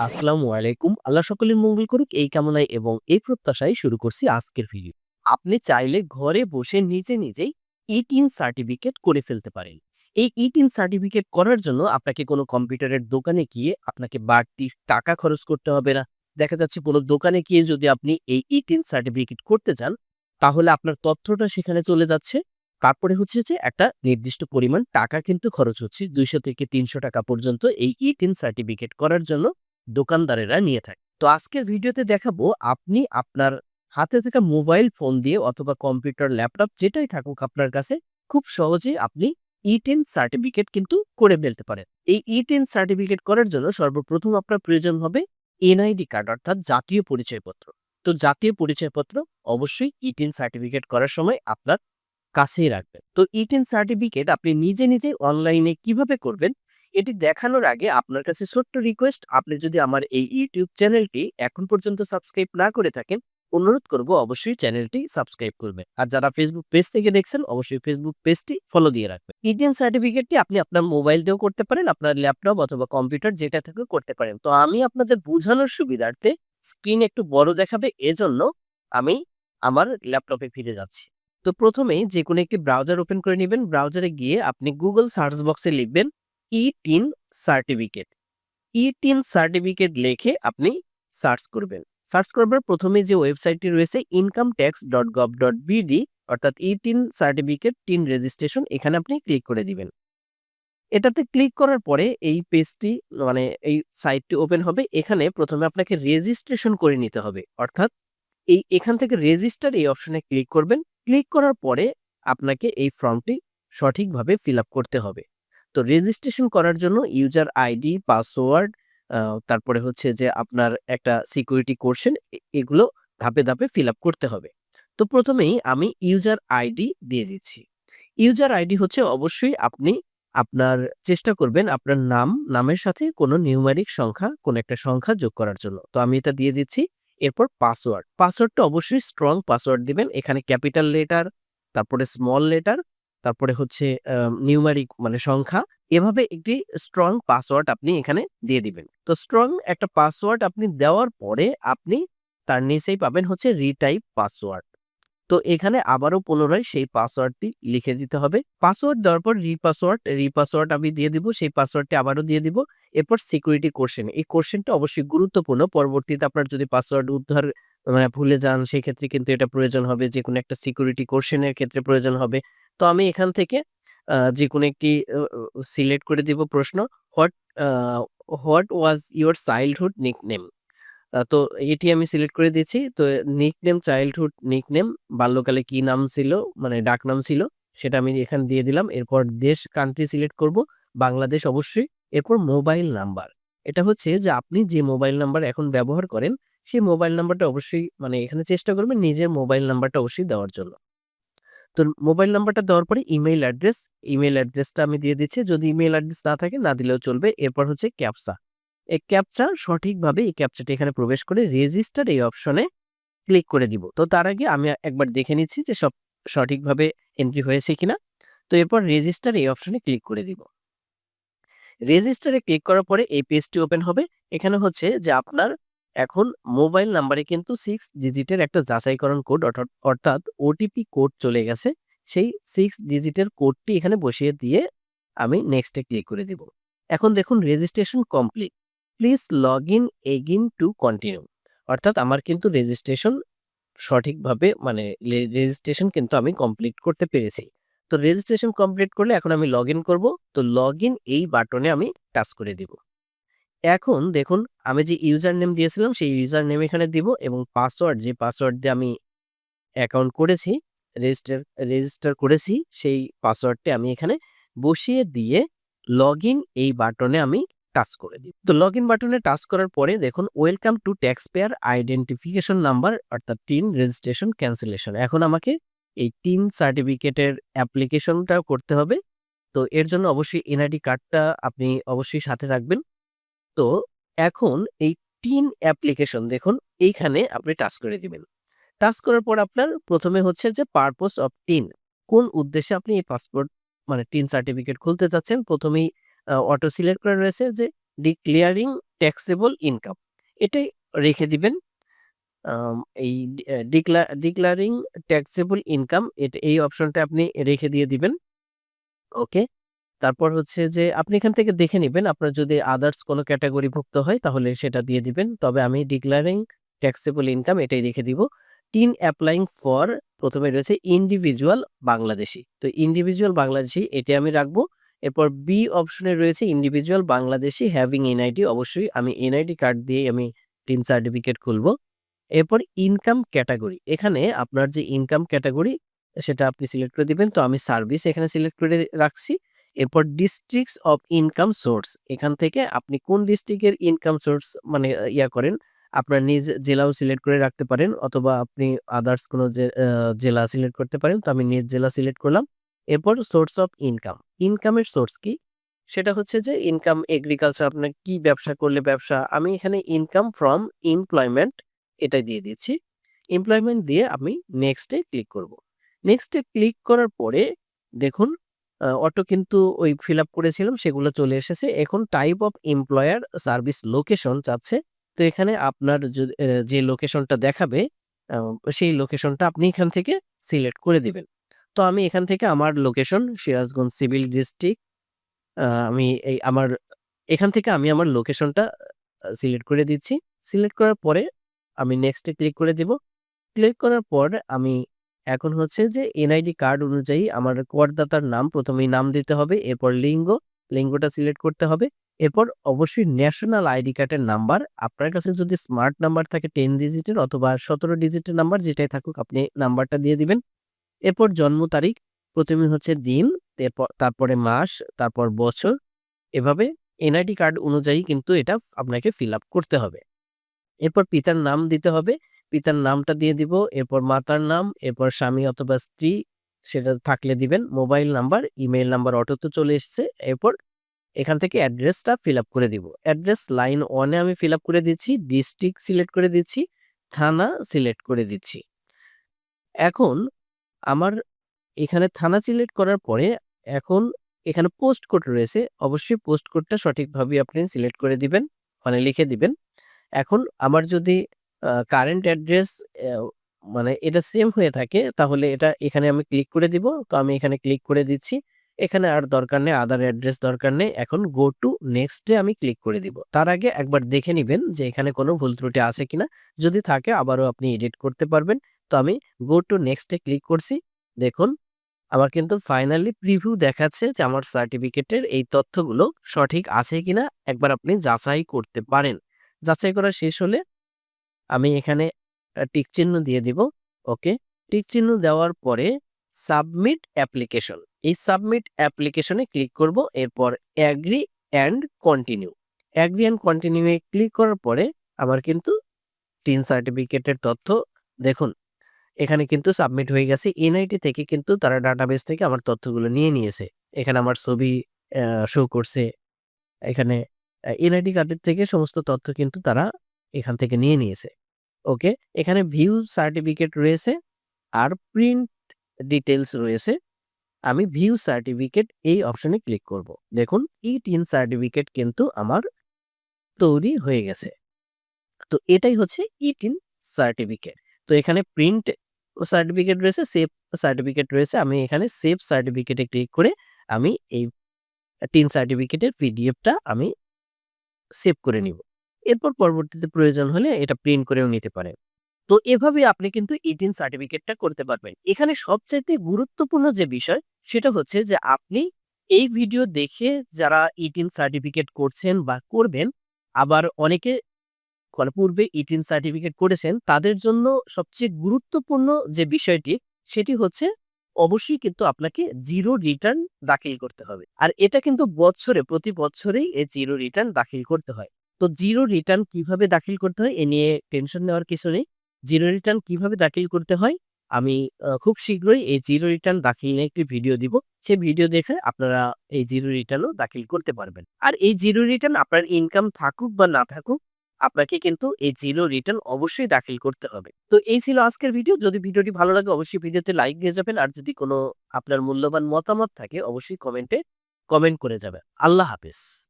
আসসালামু আলাইকুম। আল্লাহ সকলের মঙ্গল করুক এই কামনায় এবং এই প্রত্যাশায় শুরু করছি আজকের ভিডিও। আপনি চাইলে ঘরে বসে নিজে নিজেই ইটিন সার্টিফিকেট করে ফেলতে পারেন। এই ইটিন সার্টিফিকেট করার জন্য আপনাকে কোনো কম্পিউটারের দোকানে গিয়ে আপনাকে বাড়তি টাকা খরচ করতে হবে না। দেখা যাচ্ছে কোনো দোকানে গিয়ে যদি আপনি এই ইটিন সার্টিফিকেট করতে চান, তাহলে আপনার তথ্যটা সেখানে চলে যাচ্ছে। তারপরে হচ্ছে যে একটা নির্দিষ্ট পরিমাণ টাকা কিন্তু খরচ হচ্ছে। ২০০ থেকে ৩০০ টাকা পর্যন্ত এই ইটিন সার্টিফিকেট করার জন্য দোকানদারেরা নিয়ে থাকে। তো আজকের ভিডিওতে দেখাবো আপনি আপনার হাতে থাকা মোবাইল ফোন দিয়ে অথবা কম্পিউটার, ল্যাপটপ যেটাই থাকুক আপনার কাছে খুব সহজেই আপনি ই-10 সার্টিফিকেট কিন্তু করে ফেলতে পারেন। এই ই-10 সার্টিফিকেট করার জন্য সর্বপ্রথম আপনার প্রয়োজন হবে এনআইডি কার্ড অর্থাৎ জাতীয় পরিচয়পত্র। তো জাতীয় পরিচয়পত্র অবশ্যই ই টেন সার্টিফিকেট করার সময় আপনার কাছেই রাখবেন। তো ই টেন সার্টিফিকেট আপনি নিজে, নিজে অনলাইনে কীভাবে করবেন এটি দেখানোর আগে আপনার কাছে ছোট্ট রিকোয়েস্ট আপনি যদি আমার এই ইউটিউব চ্যানেলটি এখন পর্যন্ত সাবস্ক্রাইব না করে থাকেন, অনুরোধ করব অবশ্যই চ্যানেলটি সাবস্ক্রাইব করবেন। আর যারা ফেসবুক পেজ থেকে দেখছেন, অবশ্যই ফেসবুক পেজটি ফলো দিয়ে রাখবেন। ইন্ডিয়ান সার্টিফিকেটটি আপনি আপনার মোবাইল দিয়েও করতে পারেন, আপনার ল্যাপটপ অথবা কম্পিউটার যেটা থেকেও করতে পারেন। তো আমি আপনাদের বোঝানোর সুবিধার্থে স্ক্রিন একটু বড় দেখাবে, এজন্য আমি আমার ল্যাপটপে ফিরে যাচ্ছি। তো প্রথমেই যে কোনো একটি ব্রাউজার ওপেন করে নেবেন। ব্রাউজারে গিয়ে আপনি গুগল সার্চ বক্সে লিখবেন e TIN certificate e TIN certificate লিখে আপনি সার্চ করবেন। সার্চ করবার প্রথমে যে ওয়েবসাইটটি রয়েছে income tax dot gov dot BD অর্থাৎ e TIN certificate TIN registration এখানে আপনি ক্লিক করে দিবেন। এটাতে ক্লিক করার পরে এই পেজটি মানে এই সাইটটি ওপেন হবে। এখানে প্রথমে আপনাকে রেজিস্ট্রেশন করে নিতে হবে। অর্থাৎ এই, এখান থেকে রেজিস্টার এই অপশনে ক্লিক করবেন। ক্লিক করার পরে আপনাকে এই ফর্মটি সঠিকভাবে ফিল করতে হবে। তো রেজিস্ট্রেশন করার জন্য ইউজার আইডি পাসওয়ার্ড তারপরে হচ্ছে যে আপনার একটা সিকিউরিটি কোশ্চেন এগুলো ধাপে ধাপে ফিল আপ করতে হবে। তো প্রথমেই আমি ইউজার আইডি দিয়ে দিচ্ছি। ইউজার আইডি হচ্ছে অবশ্যই আপনি আপনার চেষ্টা করবেন আপনার নাম, নামের সাথে কোনো নিউমারিক সংখ্যা, কোনো একটা সংখ্যা যোগ করার জন্য। তো আমি এটা দিয়ে দিচ্ছি, এরপর পাসওয়ার্ড পাসওয়ার্ডটা অবশ্যই স্ট্রং পাসওয়ার্ড দিবেন, এখানে ক্যাপিটাল লেটার তারপরে স্মল লেটার তারপরে হচ্ছে নিউমারিক মানে সংখ্যা। এভাবে একটি স্ট্রং পাসওয়ার্ড আপনি এখানে দিয়ে দিবেন। তো স্ট্রং একটা পাসওয়ার্ড আপনি দেওয়ার পরে আপনি তার নিচেই পাবেন হচ্ছে রিটাইপ পাসওয়ার্ড তো এখানে আবারও পুনরায় সেই পাসওয়ার্ডটি লিখে দিতে হবে। পাসওয়ার্ড দেওয়ার পর রিপাসওয়ার্ড রিপাসওয়ার্ড আমি দিয়ে দিব, সেই পাসওয়ার্ডটি আবারও দিয়ে দিব। এরপর সিকিউরিটি কোশ্চেন এই কোশ্চেনটা অবশ্যই গুরুত্বপূর্ণ। পরবর্তীতে আপনার যদি পাসওয়ার্ড উদ্ধার মানে ভুলে যান সেই ক্ষেত্রে কিন্তু এটা প্রয়োজন হবে। যে কোনো একটা সিকিউরিটি কোশ্চেনের ক্ষেত্রে প্রয়োজন হবে। তো আমি এখান থেকে যে কোনো একটি সিলেক্ট করে দিব প্রশ্ন what what was your childhood nickname তো এটি আমি সিলেক্ট করে দিয়েছি। তো nick name childhood nick name বাল্যকালে কি নাম ছিল মানে ডাক নাম ছিল, সেটা আমি এখানে দিয়ে দিলাম। এরপর দেশ কান্ট্রি সিলেক্ট করব, বাংলাদেশ অবশ্যই। এরপর মোবাইল নাম্বার এটা হচ্ছে যে আপনি যে মোবাইল নাম্বার এখন ব্যবহার করেন সেই মোবাইল নাম্বারটা অবশ্যই মানে এখানে চেষ্টা করবেন নিজের মোবাইল নাম্বারটা অবশ্যই দেওয়ার জন্য। তো মোবাইল নাম্বারটা দেওয়ার পরে ইমেইল অ্যাড্রেস, ইমেইল অ্যাড্রেসটা আমি দিয়ে দিচ্ছি। যদি ইমেইল অ্যাড্রেস না থাকে, না দিলেও চলবে। এরপর হচ্ছে ক্যাপসা এই ক্যাপচা সঠিকভাবে এই ক্যাপচাটি এখানে প্রবেশ করে রেজিস্টার এই অপশনে ক্লিক করে দিব। তো তার আগে আমি একবার দেখে নিচ্ছি যে সব সঠিকভাবে এন্ট্রি হয়েছে কিনা। তো এরপর রেজিস্টার এই অপশনে ক্লিক করে দিব। রেজিস্টারে ক্লিক করার পরে এই পেজটি ওপেন হবে। এখানে হচ্ছে যে আপনার এখন মোবাইল নাম্বারে কিন্তু সিক্স ডিজিটের একটা যাচাইকরণ কোড অর্থাৎ ওটিপি কোড চলে গেছে। সেই সিক্স ডিজিটের কোডটি এখানে বসিয়ে দিয়ে আমি নেক্সটে ক্লিক করে দিব। এখন দেখুন registration complete please log in again to continue অর্থাৎ আমার কিন্তু রেজিস্ট্রেশন সঠিকভাবে মানে রেজিস্ট্রেশন কিন্তু আমি কমপ্লিট করতে পেরেছি। তো রেজিস্ট্রেশন কমপ্লিট করলে এখন আমি লগ ইন করব। তো লগ ইন এই বাটনে আমি টাচ করে দিব। এখন দেখুন, আমি যে ইউজার নেম দিয়েছিলাম, সেই ইউজার নেম এখানে দিব এবং পাসওয়ার্ড যে পাসওয়ার্ড দিয়ে আমি অ্যাকাউন্ট করেছি রেজিস্টার রেজিস্টার করেছি, সেই পাসওয়ার্ডটি আমি এখানে বসিয়ে দিয়ে লগ এই বাটনে আমি টাচ করে দিই তো লগ বাটনে টাচ করার পরে দেখুন welcome to taxpayer identification number অর্থাৎ টিন রেজিস্ট্রেশন ক্যান্সেলেশন এখন আমাকে এই টিন সার্টিফিকেটের অ্যাপ্লিকেশনটা করতে হবে। তো এর জন্য অবশ্যই এনআইডি কার্ডটা আপনি অবশ্যই সাথে রাখবেন। তো এখন এই টিন অ্যাপ্লিকেশন দেখুন, এইখানে আপনি টাচ করে দিবেন। টাচ করার পর আপনার প্রথমে হচ্ছে যে পারপোজ অফ টিন কোন উদ্দেশ্যে আপনি এই পাসপোর্ট মানে টিন সার্টিফিকেট খুলতে চাচ্ছেন, প্রথমেই অটো সিলেক্ট করা রয়েছে যে ডিক্লেয়ারিং ট্যাক্সেবল ইনকাম, এটাই রেখে দিবেন। এই ডিক্লা, ডিক্লারিং ট্যাক্সেবল ইনকাম, এটা, এই অপশনটা আপনি রেখে দিয়ে দিবেন। ওকে? তারপর হচ্ছে যে, আপনি এখান থেকে দেখে নেবেন। আপনার যদি আদার্স কোনো ক্যাটাগরি ভুক্ত হয়, তাহলে সেটা দিয়ে দিবেন। তবে আমি ডিক্লারিং ট্যাক্সেবল ইনকাম এটাই রেখে দিব। টিন অ্যাপ্লাইং ফর প্রথমে রয়েছে ইন্ডিভিজুয়াল বাংলাদেশি। তো ইন্ডিভিজুয়াল বাংলাদেশি, এটি আমি রাখব। এরপর বি অপশনে রয়েছে ইন্ডিভিজুয়াল বাংলাদেশি হ্যাভিং এনআইডি অবশ্যই আমি এনআইডি কার্ড দিয়ে আমি টিন সার্টিফিকেট খুলবো। এরপর ইনকাম ক্যাটাগরি এখানে আপনার যে ইনকাম ক্যাটাগরি সেটা আপনি সিলেক্ট করে দিবেন। তো আমি সার্ভিস এখানে সিলেক্ট করে রাখছি। এরপর ডিস্ট্রিক্টস অফ ইনকাম সোর্স এখান থেকে আপনি কোন ডিস্ট্রিক্টের ইনকাম সোর্স মানে ইয়া করেন, আপনার নিজ জেলাও সিলেক্ট করে রাখতে পারেন, অথবা আপনি আদার্স কোনো জেলা সিলেক্ট করতে পারেন, তো আমি নিজ জেলা সিলেক্ট করলাম। এরপর সোর্স অফ ইনকাম ইনকামের সোর্স কি? সেটা হচ্ছে যে ইনকাম এগ্রিকালচার আপনার কি ব্যবসা করলে ব্যবসা, আমি এখানে ইনকাম ফ্রম এমপ্লয়মেন্ট এটা দিয়ে দিচ্ছি। এমপ্লয়মেন্ট দিয়ে আমি নেক্সটে ক্লিক করব। নেক্সটে ক্লিক করার পরে দেখুন অটো কিন্তু ওই ফিল করেছিলাম, সেগুলো চলে এসেছে। এখন type of employer service location চাচ্ছে। তো এখানে আপনার যে লোকেশনটা দেখাবে সেই লোকেশনটা আপনি এখান থেকে সিলেক্ট করে দিবেন। তো আমি এখান থেকে আমার লোকেশন সিরাজগঞ্জ সিভিল ডিস্ট্রিক্ট আমি এই আমার, এখান থেকে আমি আমার লোকেশনটা সিলেক্ট করে দিচ্ছি। সিলেক্ট করার পরে আমি নেক্সটে ক্লিক করে দিব। ক্লিক করার পর আমি এখন হচ্ছে যে এনআইডি কার্ড অনুযায়ী আমার করদাতার নাম প্রথমেই নাম দিতে হবে, এরপর লিঙ্গ, লিঙ্গটা সিলেক্ট করতে হবে, এরপর অবশ্যই ন্যাশনাল আইডি কার্ডের নাম্বার। আপনার কাছে যদি স্মার্ট নাম্বার থাকে টেন ডিজিটের অথবা সতেরো ডিজিটের নাম্বার যেটাই থাকুক, আপনি নাম্বারটা দিয়ে দিবেন। এরপর জন্ম তারিখ, প্রথমে হচ্ছে দিন তারপরে মাস, তারপর বছর, এভাবে এনআইডি কার্ড অনুযায়ী কিন্তু এটা আপনাকে ফিল করতে হবে। এরপর পিতার নাম দিতে হবে পিতার নামটা দিয়ে দিব, এরপর মাতার নাম, এরপর স্বামী অথবা স্ত্রী, সেটা থাকলে দিবেন। মোবাইল নাম্বার ইমেল নাম্বার অটোতে চলে এসেছে, এরপর এখান থেকে অ্যাড্রেসটা ফিল করে দিব। অ্যাড্রেস লাইন ওয়ানে আমি ফিল করে দিচ্ছি, ডিস্ট্রিক্ট সিলেক্ট করে দিচ্ছি, থানা সিলেক্ট করে দিচ্ছি। এখন আমার এখানে থানা সিলেক্ট করার পরে এখন এখানে পোস্ট কোড রয়েছে, অবশ্যই পোস্ট কোডটা সঠিকভাবে আপনি সিলেক্ট করে দিবেন মানে লিখে দিবেন। এখন আমার যদি কারেন্ট অ্যাড্রেস মানে এটা সেম হয়ে থাকে। তাহলে এটা এখানে আমি ক্লিক করে দিব। তো আমি এখানে ক্লিক করে দিচ্ছি। এখানে আর দরকার নেই আদার অ্যাড্রেস দরকার নেই। এখন গো টু নেক্সটে আমি ক্লিক করে দিব। তার আগে একবার দেখে নেবেন যে এখানে কোনো ভুল ত্রুটি আছে কিনা। যদি থাকে, আবারও আপনি এডিট করতে পারবেন। তো আমি গো টু নেক্সটে ক্লিক করছি। দেখুন, আমার কিন্তু ফাইনালি প্রিভিউ দেখাচ্ছে যে আমার সার্টিফিকেটের এই তথ্যগুলো সঠিক আছে কিনা। একবার আপনি যাচাই করতে পারেন। যাচাই করা শেষ হলে আমি এখানে টিক চিহ্ন দিয়ে দিব, ওকে? টিক চিহ্ন দেওয়ার পরে সাবমিট অ্যাপ্লিকেশন। এই সাবমিট অ্যাপ্লিকেশনে ক্লিক করব, এরপর agree and continue. Agree and কন্টিনিউয়ে click করার পরে আমার কিন্তু টিন সার্টিফিকেটের তথ্য, দেখুন, এখানে কিন্তু সাবমিট হয়ে গেছে। এনআইটি থেকে কিন্তু তারা ডাটাবেস থেকে আমার তথ্যগুলো নিয়ে নিয়েছে। এখানে আমার ছবি শো করছে। এখানে এনআইডি কার্ডের থেকে সমস্ত তথ্য কিন্তু তারা এখান থেকে নিয়ে নিয়েছে। ওকে? এখানে ভিউ সার্টিফিকেট রয়েছে আর প্রিন্ট ডিটেলস রয়েছে। আমি ভিউ সার্টিফিকেট এই অপশনে ক্লিক করব। দেখুন ই টিন সার্টিফিকেট কিন্তু আমার তৈরি হয়ে গেছে। তো এটাই হচ্ছে ই টিন সার্টিফিকেট তো এখানে প্রিন্ট সার্টিফিকেট রয়েছে সেভ সার্টিফিকেট রয়েছে। আমি এখানে সেভ সার্টিফিকেটে ক্লিক করে আমি এই টিন সার্টিফিকেটের পিডিএফটা আমি সেভ করে নিব। এরপর পরবর্তীতে প্রয়োজন হলে এটা প্রিন্ট করেও নিতে পারেন। তো এভাবে আপনি কিন্তু ইটিন সার্টিফিকেটটা করতে পারবেন। এখানে সবচাইতে গুরুত্বপূর্ণ যে বিষয়, সেটা হচ্ছে যে আপনি এই ভিডিও দেখে যারা ইটিন সার্টিফিকেট করছেন বা করবেন, আবার অনেকে পূর্বে ইটিন সার্টিফিকেট করেছেন, তাদের জন্য সবচেয়ে গুরুত্বপূর্ণ যে বিষয়টি, সেটি হচ্ছে অবশ্যই কিন্তু আপনাকে জিরো রিটার্ন দাখিল করতে হবে। আর এটা কিন্তু বছরে, প্রতি বছরেই এই জিরো রিটার্ন দাখিল করতে হয়। তো জিরো রিটার্ন কীভাবে দাখিল করতে হয়? এ নিয়ে টেনশন নেওয়ার কিছু নেই। জিরো রিটার্ন কীভাবে দাখিল করতে হয়? আমি খুব শীঘ্রই এই জিরো রিটার্ন দাখিল নিয়ে একটি ভিডিও দিব। সেই ভিডিও দেখে আপনারা এই জিরো রিটার্নও দাখিল করতে পারবেন। আর এই জিরো রিটার্ন আপনার ইনকাম থাকুক বা না থাকুক, আপনাকে কিন্তু এই জিরো রিটার্ন অবশ্যই দাখিল করতে হবে। তো এই ছিল আজকের ভিডিও যদি ভিডিওটি ভালো লাগে, অবশ্যই ভিডিওতে লাইক দিয়ে যাবেন। আর যদি কোনো আপনার মূল্যবান মতামত থাকে, অবশ্যই কমেন্টে কমেন্ট করে যাবেন। আল্লাহ হাফেজ।